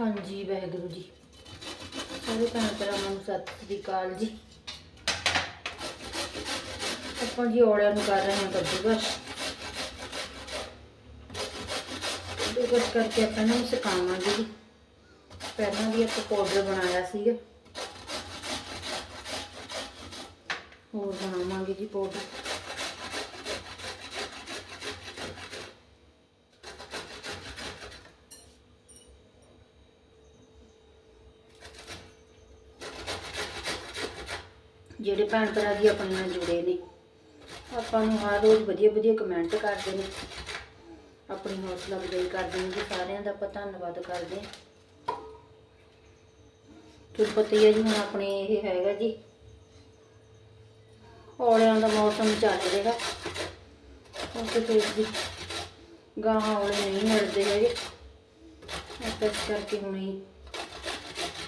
ਹਾਂਜੀ, ਵਾਹਿਗੁਰੂ ਜੀ। ਸਾਰੇ ਭੈਣ ਭਰਾਵਾਂ ਨੂੰ ਸਤਿ ਸ੍ਰੀ ਅਕਾਲ ਜੀ। ਆਪਾਂ ਜੀ ਔਲਿਆਂ ਨੂੰ ਕਰ ਰਹੇ ਹਾਂ ਕੱਦੂ ਕੱਦੂਕਸ। ਕੱਦੂਕਸ ਕਰਕੇ ਆਪਾਂ ਨੂੰ ਸੁਕਾਵਾਂਗੇ ਜੀ। ਪਹਿਲਾਂ ਵੀ ਆਪਾਂ ਪਾਊਡਰ ਬਣਾਇਆ ਸੀਗਾ। ਹੋਰ ਬਣਾਵਾਂਗੇ ਜੀ ਪਾਊਡਰ ਜਿਹੜੇ ਭੈਣ ਭਰਾ ਜੀ ਆਪਣੇ ਨਾਲ ਜੁੜੇ ਨੇ, ਆਪਾਂ ਨੂੰ ਹਰ ਰੋਜ਼ ਵਧੀਆ ਵਧੀਆ ਕਮੈਂਟ ਕਰਦੇ ਨੇ। ਆਪਣੀ ਹੌਸਲਾ ਅਫਜ਼ਾਈ ਕਰਦੇ ਨੇ, ਜੀ ਸਾਰਿਆਂ ਦਾ ਆਪਾਂ ਧੰਨਵਾਦ ਕਰਦੇ ਹਾਂ। ਤੁਹਾਨੂੰ ਪਤਾ ਹੀ ਹੈ ਜੀ, ਹੁਣ ਆਪਣੇ ਇਹ ਹੈਗਾ ਜੀ, ਔਲਿਆਂ ਦਾ ਮੌਸਮ ਚੱਲ ਰਿਹਾ। ਹੁਣ ਤੇ ਜੀ ਗਾਂ ਔਲੇ ਨਹੀਂ ਮਿਲਦੇ ਹੈਗੇ। ਆਪਾਂ ਇਸ ਕਰਕੇ ਹੁਣ ਹੀ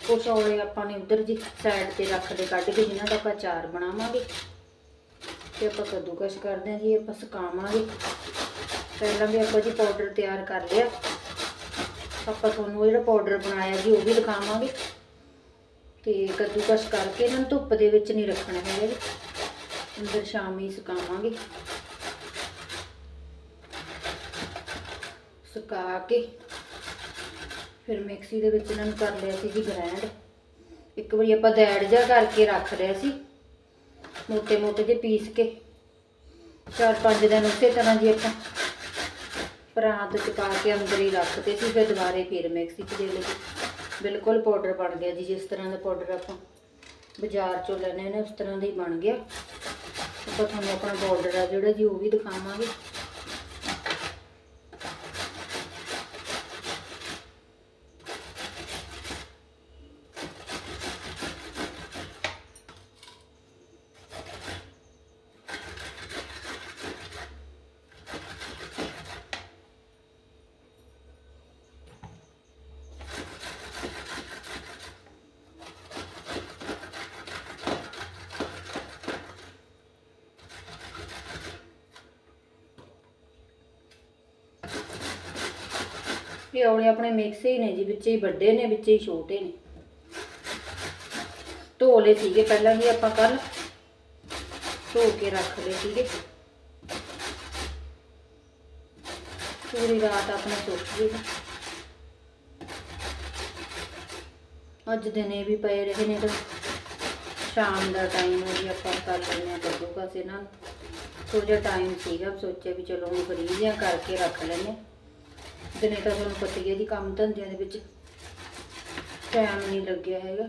ਕੁਛ ਔਲੇ ਆਪਾਂ ਨੇ ਉਧਰ ਜੀ ਸਾਈਡ ਤੇ ਰੱਖ ਦੇ ਕੱਢ ਕੇ ਜਿਨ੍ਹਾਂ ਦਾ ਆਪਾਂ ਚਾਰ ਬਣਾਵਾਂਗੇ। ਤੇ ਆਪਾਂ ਕੱਦੂਕਸ਼ ਕਰਦੇ ਹਾਂ ਜੀ, ਆਪਾਂ ਸੁਕਾਵਾਂਗੇ। ਪਹਿਲਾਂ ਵੀ ਆਪਾਂ ਜੀ ਪਾਊਡਰ ਤਿਆਰ ਕਰ ਲਿਆ। ਆਪਾਂ ਤੁਹਾਨੂੰ ਉਹ ਜਿਹੜਾ ਪਾਊਡਰ ਬਣਾਇਆ ਜੀ, ਉਹ ਵੀ ਦਿਖਾਵਾਂਗੇ। ਤੇ ਕੱਦੂਕਸ਼ ਕਰਕੇ ਇਹਨਾਂ ਨੂੰ ਧੁੱਪ ਦੇ ਵਿੱਚ ਨਹੀਂ ਰੱਖਣਾ ਹੈਗਾ ਜੀ। ਅੰਦਰ ਸ਼ਾਮੀ ਸੁਕਾਵਾਂਗੇ। ਸੁਕਾ ਕੇ ਫਿਰ ਮਿਕਸੀ ਦੇ ਵਿੱਚ ਇਹਨਾਂ ਨੂੰ ਕਰ ਲਿਆ ਸੀ ਜੀ ਗ੍ਰਾਈਂਡ ਇੱਕ ਵਾਰੀ ਆਪਾਂ ਦੈੜ ਜਾ ਕਰਕੇ ਰੱਖ ਲਿਆ ਸੀ। ਮੋਟੇ ਮੋਟੇ ਜੇ ਪੀਸ ਕੇ। ਚਾਰ ਪੰਜ ਦਿਨ ਉਸੇ ਤਰ੍ਹਾਂ ਜੀ ਆਪਾਂ ਪਰਾਂਤ ਚ ਪਾ ਕੇ ਅੰਦਰ ਹੀ ਰੱਖਦੇ ਸੀ, ਫਿਰ ਦੁਬਾਰੇ ਫਿਰ ਮਿਕਸੀ 'ਚ ਦੇ ਲਈ ਬਿਲਕੁਲ ਪਾਊਡਰ ਬਣ ਗਿਆ ਜੀ, ਜਿਸ ਤਰ੍ਹਾਂ ਦਾ ਪਾਊਡਰ ਆਪਾਂ ਬਾਜ਼ਾਰ ਚੋਂ ਲੈਣੇ ਨੇ, ਉਸ ਤਰ੍ਹਾਂ ਦਾ ਹੀ ਬਣ ਗਿਆ। ਆਪਾਂ ਤੁਹਾਨੂੰ ਆਪਣਾ ਪਾਊਡਰ ਆ ਜਿਹੜਾ ਜੀ ਉਹ ਵੀ ਦਿਖਾਵਾਂਗੇ। ਇਹ ਔਲੇ ਆਪਣੇ ਮਿਕਸ ਹੀ ਨੇ ਜੀ, ਵਿੱਚੇ ਹੀ ਵੱਡੇ ਨੇ, ਵਿੱਚੇ ਹੀ ਛੋਟੇ ਨੇ। ਧੋ ਲਏ ਸੀਗੇ ਪਹਿਲਾਂ ਹੀ ਆਪਾਂ ਕੱਲ। ਧੋ ਕੇ ਰੱਖ ਲਏ ਸੀਗੇ। ਪੂਰੀ ਰਾਤ ਆਪਣੇ ਸੁੱਕ ਗਏ। ਅੱਜ ਦਿਨੇ ਵੀ ਪਏ ਰਹੇ ਨੇ ਤਾਂ ਸ਼ਾਮ ਦਾ ਟਾਈਮ ਹੋ ਜੀ ਆਪਾਂ ਕਰ ਲੈਂਦੇ ਹਾਂ ਕੱਦੂ ਕਸ ਨਾਲ ਥੋੜਾ ਜਿਹਾ ਟਾਈਮ ਸੀਗਾ, ਸੋਚਿਆ ਵੀ ਚਲੋ ਹੁਣ ਫਰੀ ਜਿਹਾ ਕਰਕੇ ਰੱਖ ਲੈਂਦੇ ਹਾਂ। ਦਿਨੇ ਤਾਂ ਤੁਹਾਨੂੰ ਪਤਾ ਹੀ ਹੈ ਜੀ ਕੰਮ ਧੰਦਿਆਂ ਦੇ ਵਿੱਚ ਟਾਈਮ ਨਹੀਂ ਲੱਗਿਆ ਹੈਗਾ।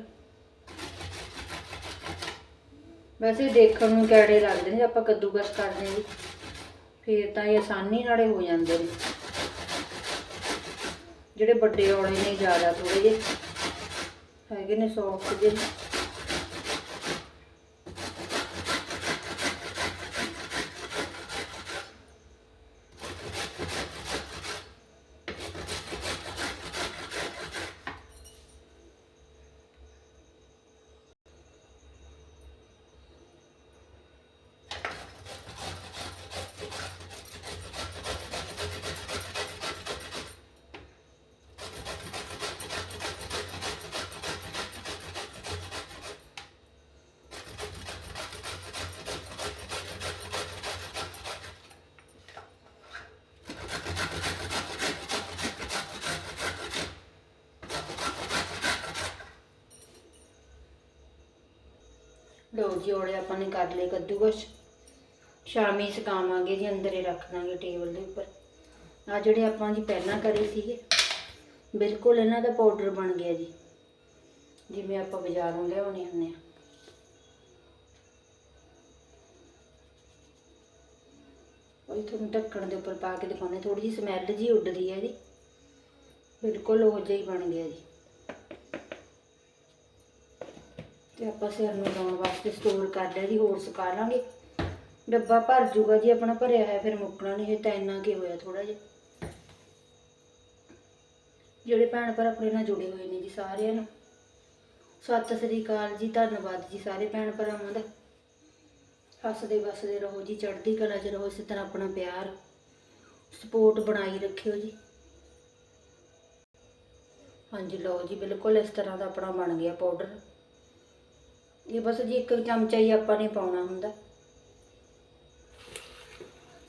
ਵੈਸੇ ਦੇਖਣ ਨੂੰ ਕਿਹੜੇ ਲੱਗਦੇ ਨੇ, ਆਪਾਂ ਕੱਦੂਕਸ ਕਰਦੇ ਹਾਂ ਜੀ। ਫੇਰ ਤਾਂ ਇਹ ਆਸਾਨੀ ਨਾਲੇ ਹੋ ਜਾਂਦੇ ਨੇ। ਜਿਹੜੇ ਵੱਡੇ ਔਲੇ ਨੇ ਜ਼ਿਆਦਾ ਥੋੜੇ ਜਿਹੇ। ਹੈਗੇ ਨੇ ਸੌਫਟ ਜਿਹੇ। ਲੋ ਜੀ ਔਲੇ ਆਪਾਂ ਨੇ ਕਰ ਲਏ ਕੱਦੂਕਸ਼। ਸ਼ਾਮੀ ਸੁਕਾਵਾਂਗੇ ਜੀ, ਅੰਦਰ ਹੀ ਰੱਖ ਦਾਂਗੇ ਟੇਬਲ ਦੇ ਉੱਪਰ। ਆ ਜਿਹੜੇ ਆਪਾਂ ਜੀ ਪਹਿਲਾਂ ਕਰੇ ਸੀਗੇ, ਬਿਲਕੁਲ ਇਹਨਾਂ ਦਾ ਪਾਊਡਰ ਬਣ ਗਿਆ ਜੀ। ਜਿਵੇਂ ਆਪਾਂ ਬਾਜ਼ਾਰੋਂ ਲਿਆਉਣੇ ਹੁੰਦੇ ਆ। ਉਹ ਤੁਹਾਨੂੰ ਢੱਕਣ ਦੇ ਉੱਪਰ ਪਾ ਕੇ ਦਿਖਾਉਂਦੇ ਥੋੜੀ ਜਿਹੀ ਸਮੈਲ ਜੀ ਉੱਡਦੀ ਹੈ ਜੀ। ਬਿਲਕੁਲ ਉਹ ਜਿਹਾ ਹੀ ਬਣ ਗਿਆ ਜੀ। ਤੇ ਆਪਾਂ ਸਿਰ ਨੂੰ ਲਾਉਣ ਵਾਸਤੇ ਸਟੋਰ ਕਰ ਲਿਆ ਜੀ ਹੋਰ ਸੁਕਾ ਲਾਂਗੇ। ਡੱਬਾ ਭਰ ਜੂਗਾ ਜੀ, ਆਪਣਾ ਭਰਿਆ ਹੋਇਆ, ਫਿਰ ਮੁੱਕਣਾ ਨਹੀਂ, ਇਹ ਤਾਂ ਇੰਨਾ ਕੀ ਹੋਇਆ ਥੋੜਾ ਜਿਹਾ। ਜਿਹੜੇ ਭੈਣ ਭਰਾ ਆਪਣੇ ਨਾਲ ਜੁੜੇ ਹੋਏ ਨੇ ਜੀ ਸਾਰਿਆਂ ਨੂੰ ਸਤਿ ਸ੍ਰੀ ਅਕਾਲ ਜੀ, ਧੰਨਵਾਦ ਜੀ ਸਾਰੇ ਭੈਣ ਭਰਾਵਾਂ ਦਾ। ਹੱਸਦੇ ਵਸਦੇ ਰਹੋ ਜੀ, ਚੜ੍ਹਦੀ ਕਲਾ 'ਚ ਰਹੋ, ਇਸੇ ਤਰ੍ਹਾਂ ਆਪਣਾ ਪਿਆਰ ਸਪੋਰਟ ਬਣਾਈ ਰੱਖਿਓ ਜੀ। ਹਾਂਜੀ, ਲਓ ਜੀ, ਬਿਲਕੁਲ ਇਸ ਤਰ੍ਹਾਂ ਦਾ ਆਪਣਾ ਬਣ ਗਿਆ ਪਾਊਡਰ ਇਹ ਬਸ ਜੀ ਇੱਕ ਚਮਚਾ ਹੀ ਆਪਾਂ ਨੇ ਪਾਉਣਾ ਹੁੰਦਾ।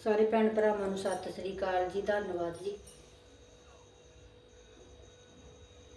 ਸਾਰੇ ਭੈਣ ਭਰਾਵਾਂ ਨੂੰ ਸਤਿ ਸ੍ਰੀ ਅਕਾਲ ਜੀ, ਧੰਨਵਾਦ ਜੀ।